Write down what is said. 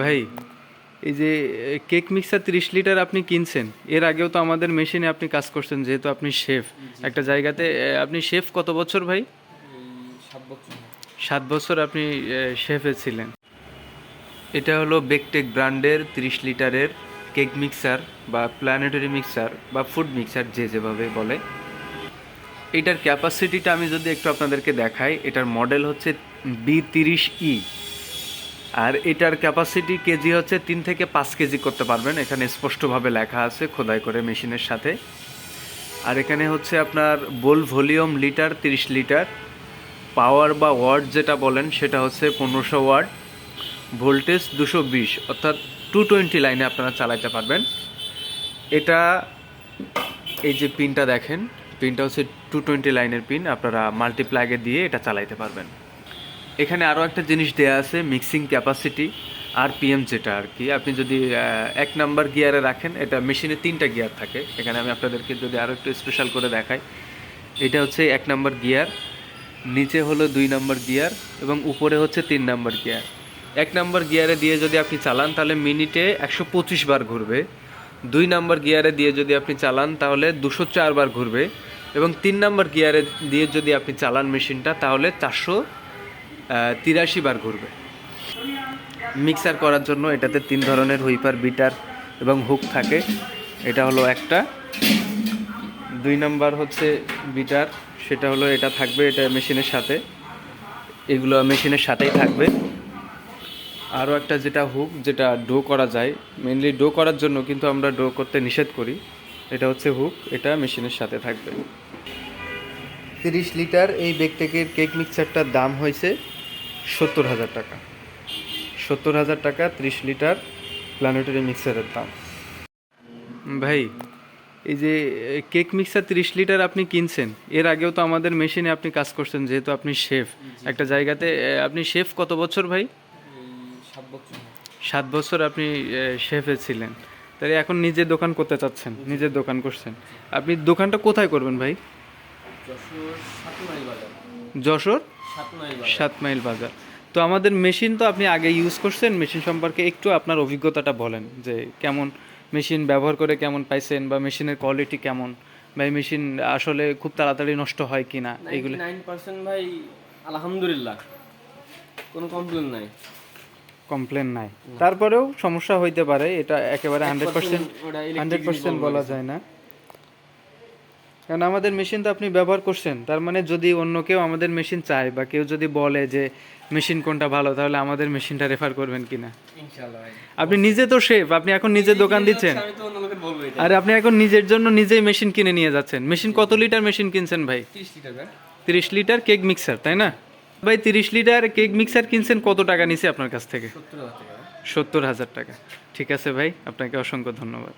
ভাই এই যে কেক মিক্সার তিরিশ লিটার আপনি কিনছেন এর আগেও তো আমাদের মেশিনে আপনি কাজ করছেন যেহেতু আপনি শেফ। একটা জায়গাতে আপনি শেফ কত বছর ভাই? সাত বছর। আপনি শেফে ছিলেন। এটা হলো বেকটেক ব্র্যান্ডের তিরিশ লিটারের কেক মিক্সার বা প্ল্যানেটারি মিক্সার বা ফুড মিক্সার যে যেভাবে বলে। এটার ক্যাপাসিটিটা আমি যদি একটু আপনাদেরকে দেখাই এটার মডেল হচ্ছে বি তিরিশ ই। আর এটার ক্যাপাসিটি কেজি হচ্ছে তিন থেকে পাঁচ কেজি করতে পারবেন। এখানে স্পষ্টভাবে লেখা আছে খোদাই করে মেশিনের সাথে। আর এখানে হচ্ছে আপনার বোল ভলিউম লিটার তিরিশ লিটার। পাওয়ার বা ওয়ার্ড যেটা বলেন, সেটা হচ্ছে পনেরোশো ওয়ার্ড ভোল্টেজ দুশো বিশ, অর্থাৎ টু টোয়েন্টি লাইনে আপনারা চালাতে পারবেন। এটা এই যে পিনটা দেখেন পিনটা হচ্ছে টু টোয়েন্টি লাইনের পিন আপনারা মাল্টিপ্লাগে দিয়ে এটা চালাইতে পারবেন। এখানে আরও একটা জিনিস দেয়া আছে মিক্সিং ক্যাপাসিটি আর পিএম যেটা আর কি। আপনি যদি এক নাম্বার গিয়ারে রাখেন, এটা মেশিনে তিনটা গিয়ার থাকে। এখানে আমি আপনাদেরকে যদি আরও একটু স্পেশাল করে দেখাই। এটা হচ্ছে এক নাম্বার গিয়ার নিচে হলো দুই নাম্বার গিয়ার এবং উপরে হচ্ছে তিন নাম্বার গিয়ার এক নাম্বার গিয়ারে দিয়ে যদি আপনি চালান, তাহলে মিনিটে একশো পঁচিশ বার ঘুরবে। দুই নাম্বার গিয়ারে দিয়ে যদি আপনি চালান, তাহলে দুশো বার ঘুরবে। এবং তিন নাম্বার গিয়ারে দিয়ে যদি আপনি চালান মেশিনটা তাহলে চারশো তিরাশি বার ঘুরবে। মিক্সার করার জন্য এটাতে তিন ধরনের হুইপার, বিটার এবং হুক থাকে। এটা হলো একটা। দুই নাম্বার হচ্ছে বিটার, সেটা হলো এটা থাকবে এটা মেশিনের সাথে। এগুলো মেশিনের সাথেই থাকবে। আরও একটা যেটা হুক, যেটা ডো করা যায় মেনলি ডো করার জন্য কিন্তু আমরা ডো করতে নিষেধ করি। এটা হচ্ছে হুক, এটা মেশিনের সাথে থাকবে। তিরিশ লিটার এই বেকটেকের কেক মিক্সারটার দাম হয়েছে সত্তর হাজার টাকা। সত্তর হাজার টাকা ত্রিশ লিটার প্ল্যানেটারি মিক্সারের দাম। ভাই, এই যে কেক মিক্সার তিরিশ লিটার আপনি কিনছেন, এর আগেও তো আমাদের মেশিনে আপনি কাজ করছেন, যেহেতু আপনি শেফ। একটা জায়গাতে আপনি শেফ কত বছর ভাই? সাত বছর আপনি শেফে ছিলেন। তাহলে এখন নিজে দোকান করতে চাচ্ছেন, নিজের দোকান করছেন। আপনি দোকানটা কোথায় করবেন ভাই? যশোর সাত মাইল বাজার। তো আমাদের মেশিন তো আপনি আগে ইউজ করছেন মেশিন সম্পর্কে একটু আপনার অভিজ্ঞতাটা বলেন যে কেমন মেশিন ব্যবহার করে কেমন পাইছেন বা মেশিনের কোয়ালিটি কেমন বা মেশিন আসলে খুব তাড়াতাড়ি নষ্ট হয় কি না এগুলো নাইন পার্সেন্ট ভাই আলহামদুলিল্লাহ কোনো কমপ্লেন নাই। কমপ্লেন নাই। তারপরেও সমস্যা হইতে পারে এটা একেবারে হান্ড্রেড পার্সেন্ট হান্ড্রেড পার্সেন্ট বলা যায় না। কারণ আমাদের মেশিন তো আপনি ব্যবহার করছেন। তার মানে যদি অন্য কেউ আমাদের মেশিন চায় বা কেউ যদি বলে যে মেশিন কোনটা ভালো? তাহলে আমাদের মেশিনটা রেফার করবেন কিনা আপনি নিজে তো শেফ আপনি এখন নিজে দোকান দিচ্ছেন। আর আপনি এখন নিজের জন্য নিজেই মেশিন কিনে নিয়ে যাচ্ছেন। মেশিন কত লিটার মেশিন কিনছেন ভাই? তিরিশ লিটার কেক মিক্সার তাই না? ভাই তিরিশ লিটার কেক মিক্সার কিনছেন কত টাকা নিছে আপনার কাছ থেকে। সত্তর হাজার টাকা। ঠিক আছে ভাই আপনাকে অসংখ্য ধন্যবাদ।